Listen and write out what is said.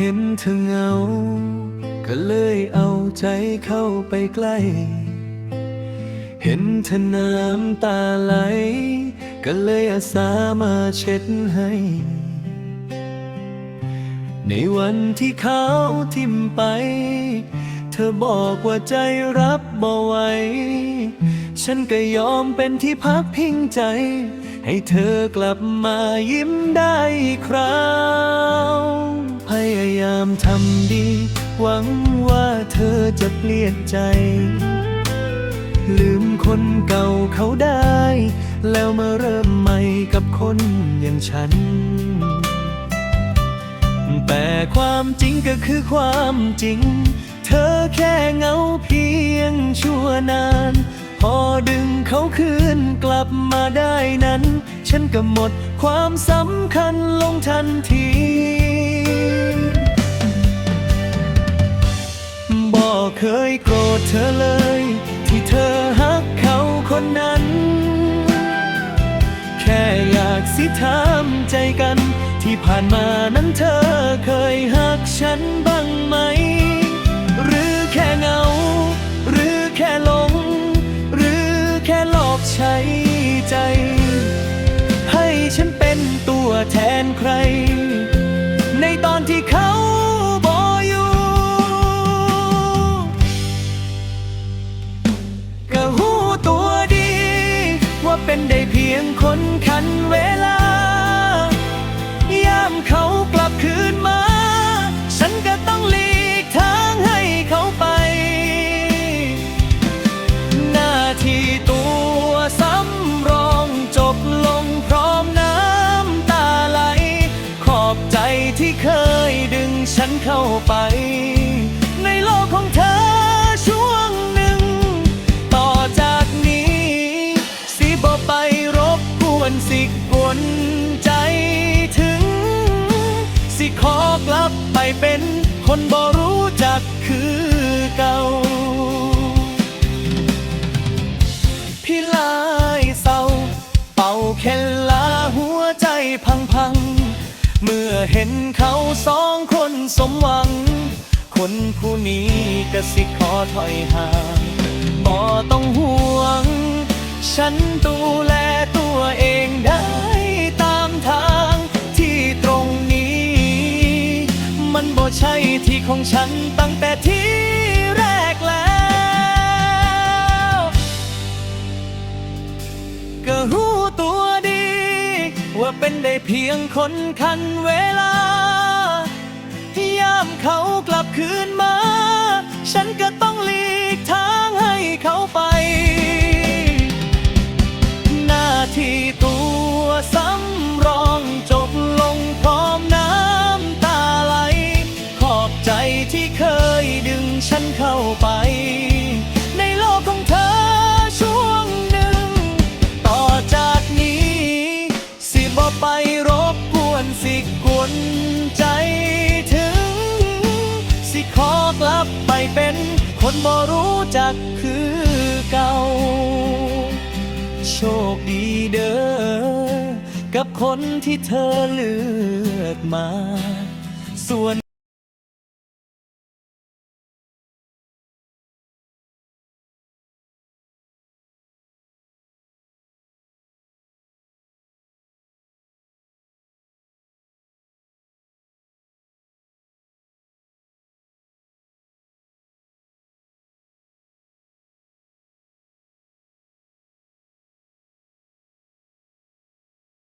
เห็นเธอเหงา ก็เลยเอาใจเข้าไปใกล้ เห็นเธอน้ำตาไหล ก็เลยอาสามาเช็ดให้ ในวันที่เขาทิมไป เธอบอกว่าใจรับบ่ไหวฉันก็ยอมเป็นที่พักพิงใจ ให้เธอกลับมายิ้มได้อีกคราวายามทำดี หวังว่าเธอจะเปลี่ยนใจ ลืมคนเก่าเขาได้ แล้วมาเริ่มใหม่กับคนอย่างฉัน แต่ความจริงก็คือความจริง เธอแค่เงาเพียงชั่วนาน พอดึงเขาคืนกลับมาได้นั้น ฉันก็หมดความสำคัญลงทันที เคยโกรธเธอเลย ที่เธอฮักเขาคนนั้น แค่อยากสิถามใจกัน ที่ผ่านมานั้นเธอเคยหักฉันบ้างไหม คนคันเวลา ยามเขากลับคืนมา ฉันก็ต้องหลีกทางให้เขาไป หน้าที่ตัวสำรองจบลงพร้อมน้ำตาไหล ขอบใจที่เคยดึงฉันเข้าไป กลับไปเป็นคนบ่รู้จักคือเก่า พี่ลายเศร้า เป่าแค่ลาหัวใจพังพัง เมื่อเห็นเขาสองคนสมหวัง คนผู้นี้ก็สิขอถอยห่างบ่ต้องห่วง ฉันดูแลตัว ของฉันตั้งแต่ที่แรกแล้ว ก็รู้ตัวดี ว่าเป็นได้เพียงคนคันเวลายามเขากลับคืนมา ฉันก็ต้องลี คนบ่รู้จักคือเก่า โชคดีเด้อ กับคนที่เธอเลือกมา ส่วน